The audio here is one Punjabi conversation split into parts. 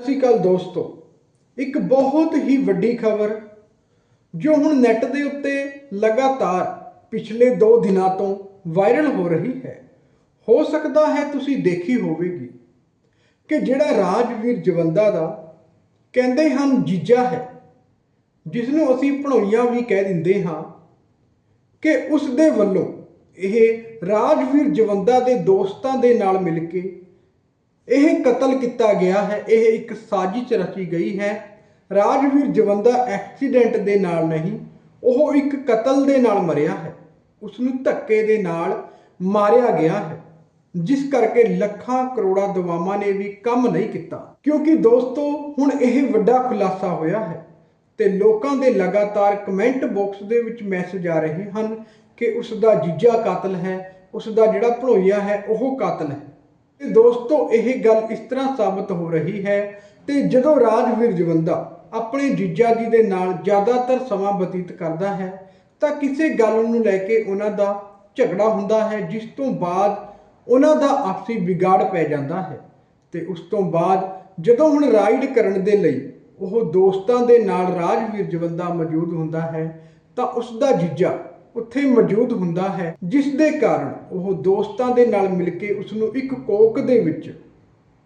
ਸਤਿ ਸ਼੍ਰੀ ਅਕਾਲ ਦੋਸਤੋ। ਇੱਕ ਬਹੁਤ ਹੀ ਵੱਡੀ ਖਬਰ, ਜੋ ਹੁਣ ਨੈੱਟ ਦੇ ਉੱਤੇ ਲਗਾਤਾਰ ਪਿਛਲੇ 2 ਦਿਨਾਂ ਤੋਂ ਵਾਇਰਲ ਹੋ ਰਹੀ ਹੈ। ਹੋ ਸਕਦਾ ਹੈ ਤੁਸੀਂ ਦੇਖੀ ਹੋਵੇਗੀ ਕਿ ਜਿਹੜਾ ਰਾਜਵੀਰ ਜਵੰਦਾ ਦਾ ਕਹਿੰਦੇ ਹਨ ਜੀਜਾ ਹੈ ਜਿਸ ਨੂੰ ਅਸੀਂ ਭਣੋਈਆਂ ਵੀ ਕਹਿ ਦਿੰਦੇ ਹਾਂ ਕਿ ਉਸ ਦੇ ਵੱਲੋਂ ਇਹ ਰਾਜਵੀਰ ਜਵੰਦਾ ਦੇ ਦੋਸਤਾਂ ਦੇ ਨਾਲ ਮਿਲ ਕੇ ਇਹ ਕਤਲ ਕੀਤਾ ਗਿਆ ਹੈ, ਇਹ ਇੱਕ ਸਾਜ਼ਿਸ਼ ਰਚੀ ਗਈ ਹੈ। ਰਾਜਵੀਰ ਜਵੰਦਾ ਐਕਸੀਡੈਂਟ ਦੇ ਨਾਲ ਨਹੀਂ, ਉਹ ਇੱਕ ਕਤਲ ਦੇ ਨਾਲ ਮਰਿਆ ਹੈ। ਉਸ ਨੂੰ ਧੱਕੇ ਦੇ ਨਾਲ ਮਾਰਿਆ ਗਿਆ ਹੈ, ਜਿਸ ਕਰਕੇ ਲੱਖਾਂ ਕਰੋੜਾਂ ਦਵਾਵਾਂ ਨੇ ਵੀ ਕੰਮ ਨਹੀਂ ਕੀਤਾ। ਕਿਉਂਕਿ ਦੋਸਤੋ, ਹੁਣ ਇਹ ਵੱਡਾ ਖੁਲਾਸਾ ਹੋਇਆ ਹੈ ਤੇ ਲੋਕਾਂ ਦੇ ਲਗਾਤਾਰ ਕਮੈਂਟ ਬਾਕਸ ਦੇ ਵਿੱਚ ਮੈਸੇਜ ਆ ਰਹੇ ਹਨ ਕਿ ਉਸ ਦਾ ਜੀਜਾ ਕਾਤਲ ਹੈ ਉਸ ਦਾ ਜਿਹੜਾ ਭਣੋਈਆ ਹੈ, ਉਹ ਕਾਤਲ ਹੈ। ਤੇ ਦੋਸਤੋ, ਇਹ ਗੱਲ ਇਸ ਤਰ੍ਹਾਂ ਸਾਬਤ ਹੋ ਰਹੀ ਹੈ ਤੇ ਜਦੋਂ ਰਾਜਵੀਰ ਜਵੰਦਾ ਆਪਣੇ ਜੀਜਾ ਜੀ ਦੇ ਨਾਲ ਜ਼ਿਆਦਾਤਰ ਸਮਾਂ ਬਤੀਤ ਕਰਦਾ ਹੈ, ਤਾਂ ਕਿਸੇ ਗੱਲ ਨੂੰ ਲੈ ਕੇ ਉਹਨਾਂ ਦਾ ਝਗੜਾ ਹੁੰਦਾ ਹੈ, ਜਿਸ ਤੋਂ ਬਾਅਦ ਉਹਨਾਂ ਦਾ ਆਪਸੀ ਵਿਗਾੜ ਪੈ ਜਾਂਦਾ ਹੈ। ਤੇ ਉਸ ਤੋਂ ਬਾਅਦ ਜਦੋਂ ਹੁਣ ਰਾਈਡ ਕਰਨ ਦੇ ਲਈ ਉਹ ਦੋਸਤਾਂ ਦੇ ਨਾਲ ਰਾਜਵੀਰ ਜਵੰਦਾ ਮੌਜੂਦ ਹੁੰਦਾ ਹੈ, ਤਾਂ ਉਸ ਦਾ ਜੀਜਾ ਉੱਥੇ ਮੌਜੂਦ ਹੁੰਦਾ ਹੈ, ਜਿਸ ਦੇ ਕਾਰਨ ਉਹ ਦੋਸਤਾਂ ਦੇ ਨਾਲ ਮਿਲ ਕੇ ਉਸ ਨੂੰ ਇੱਕ ਕੋਕ ਦੇ ਵਿੱਚ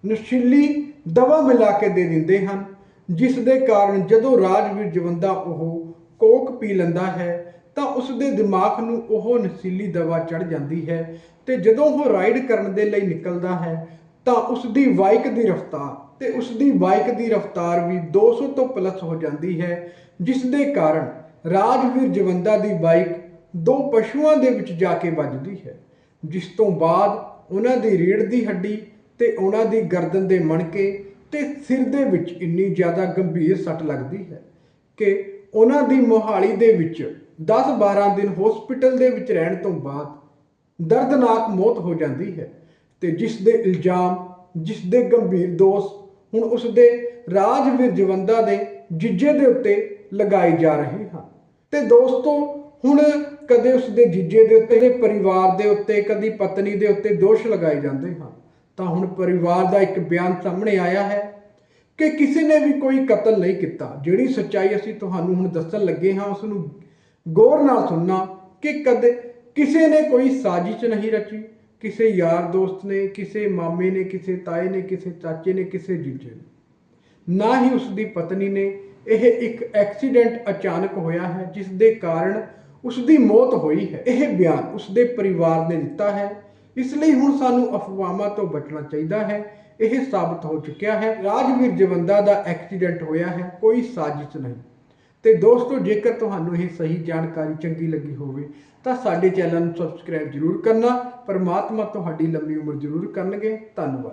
ਨਸ਼ੀਲੀ ਦਵਾ ਮਿਲਾ ਕੇ ਦੇ ਦਿੰਦੇ ਹਨ, ਜਿਸ ਦੇ ਕਾਰਨ ਜਦੋਂ ਰਾਜਵੀਰ ਜਵੰਦਾ ਉਹ ਕੋਕ ਪੀ ਲੈਂਦਾ ਹੈ, ਤਾਂ ਉਸ ਦੇ ਦਿਮਾਗ ਨੂੰ ਉਹ ਨਸ਼ੀਲੀ ਦਵਾ ਚੜ ਜਾਂਦੀ ਹੈ ਤੇ ਜਦੋਂ ਉਹ ਰਾਈਡ ਕਰਨ ਦੇ ਲਈ ਨਿਕਲਦਾ ਹੈ, ਤਾਂ ਉਸ ਦੀ ਬਾਈਕ ਦੀ ਰਫ਼ਤਾਰ ਤੇ ਉਸ ਦੀ ਬਾਈਕ ਦੀ ਰਫ਼ਤਾਰ ਵੀ 200 ਤੋਂ ਪਲੱਸ ਹੋ ਜਾਂਦੀ ਹੈ, ਜਿਸ ਦੇ ਕਾਰਨ ਰਾਜਵੀਰ ਜਵੰਦਾ ਦੀ ਬਾਈਕ ਦੋ ਪਸ਼ੂਆਂ ਦੇ ਵਿੱਚ ਜਾ ਕੇ ਵੱਜਦੀ ਹੈ, ਜਿਸ ਤੋਂ ਬਾਅਦ ਉਹਨਾਂ ਦੀ ਰੀੜ ਦੀ ਹੱਡੀ ਤੇ ਉਹਨਾਂ ਦੀ ਗਰਦਨ ਦੇ ਮਣਕੇ ਤੇ ਸਿਰ ਦੇ ਵਿੱਚ ਇੰਨੀ ਜ਼ਿਆਦਾ ਗੰਭੀਰ ਸੱਟ ਲੱਗਦੀ ਹੈ ਕਿ ਉਹਨਾਂ ਦੀ ਮੋਹਾਲੀ ਦੇ ਵਿੱਚ 10-12 ਦਿਨ ਹਸਪੀਟਲ ਦੇ ਵਿੱਚ ਰਹਿਣ ਤੋਂ ਬਾਅਦ ਦਰਦਨਾਕ ਮੌਤ ਹੋ ਜਾਂਦੀ ਹੈ ਤੇ ਜਿਸ ਦੇ ਇਲਜ਼ਾਮ, ਜਿਸ ਦੇ ਗੰਭੀਰ ਦੋਸ਼ ਹੁਣ ਉਸ ਦੇ ਰਾਜਵੀਰ ਜਵੰਦਾ ਦੇ ਜੀਜੇ ਦੇ ਉੱਤੇ ਲਗਾਏ ਜਾ ਰਹੇ ਹਨ। ਤੇ ਦੋਸਤੋ, ਹੁਣ ਕਦੇ ਉਸ ਦੇ ਜੀਜੇ ਦੇ ਉੱਤੇ, ਕਦੇ ਪਰਿਵਾਰ ਦੇ ਉੱਤੇ, ਕਦੀ ਪਤਨੀ ਦੇ ਉੱਤੇ ਦੋਸ਼ ਲਗਾਏ ਜਾਂਦੇ ਹਨ। ਤਾਂ ਹੁਣ ਪਰਿਵਾਰ ਦਾ ਇੱਕ ਬਿਆਨ ਸਾਹਮਣੇ ਆਇਆ ਹੈ ਕਿ ਕਿਸੇ ਨੇ ਵੀ ਕੋਈ ਕਤਲ ਨਹੀਂ ਕੀਤਾ। ਜਿਹੜੀ ਸੱਚਾਈ ਅਸੀਂ ਤੁਹਾਨੂੰ ਹੁਣ ਦੱਸਣ ਲੱਗੇ ਹਾਂ, ਉਸ ਨੂੰ ਗੌਰ ਨਾਲ ਸੁਣਨਾ ਕਿ ਕਦੇ ਕਿਸੇ ਨੇ ਕੋਈ ਸਾਜ਼ਿਸ਼ ਨਹੀਂ ਰਚੀ। ਕਿਸੇ ਯਾਰ ਦੋਸਤ ਨੇ, ਕਿਸੇ ਮਾਮੇ ਨੇ, ਕਿਸੇ ਤਾਏ ਨੇ, ਕਿਸੇ ਚਾਚੇ ਨੇ, ਕਿਸੇ ਜੀਜੇ ਨੇ। ਨਾ ਹੀ ਉਸ ਦੀ ਪਤਨੀ ਨੇ। ਇਹ ਇੱਕ ਐਕਸੀਡੈਂਟ ਅਚਾਨਕ ਹੋਇਆ ਹੈ, ਜਿਸ ਦੇ ਕਾਰਨ ਉਸ ਦੀ ਮੌਤ ਹੋਈ ਹੈ। ਇਹ ਬਿਆਨ ਉਸ ਦੇ ਪਰਿਵਾਰ ਨੇ ਦਿੱਤਾ ਹੈ। ਇਸ ਲਈ ਹੁਣ ਸਾਨੂੰ ਅਫਵਾਹਾਂ ਤੋਂ ਬਚਣਾ ਚਾਹੀਦਾ ਹੈ। ਇਹ ਸਾਬਤ ਹੋ ਚੁੱਕਿਆ ਹੈ। ਰਾਜਵੀਰ ਜਵੰਦਾ ਦਾ ਐਕਸੀਡੈਂਟ ਹੋਇਆ ਹੈ। ਕੋਈ ਸਾਜ਼ਿਸ਼ ਨਹੀਂ। ਤੇ ਦੋਸਤੋ, ਜੇਕਰ ਤੁਹਾਨੂੰ ਇਹ ਸਹੀ ਜਾਣਕਾਰੀ ਚੰਗੀ ਲੱਗੀ ਹੋਵੇ, ਤਾਂ ਸਾਡੇ ਚੈਨਲ ਨੂੰ ਸਬਸਕ੍ਰਾਈਬ ਜ਼ਰੂਰ ਕਰਨਾ। ਪਰਮਾਤਮਾ ਤੁਹਾਡੀ ਲੰਮੀ ਉਮਰ ਜ਼ਰੂਰ ਕਰਨਗੇ। ਧੰਨਵਾਦ।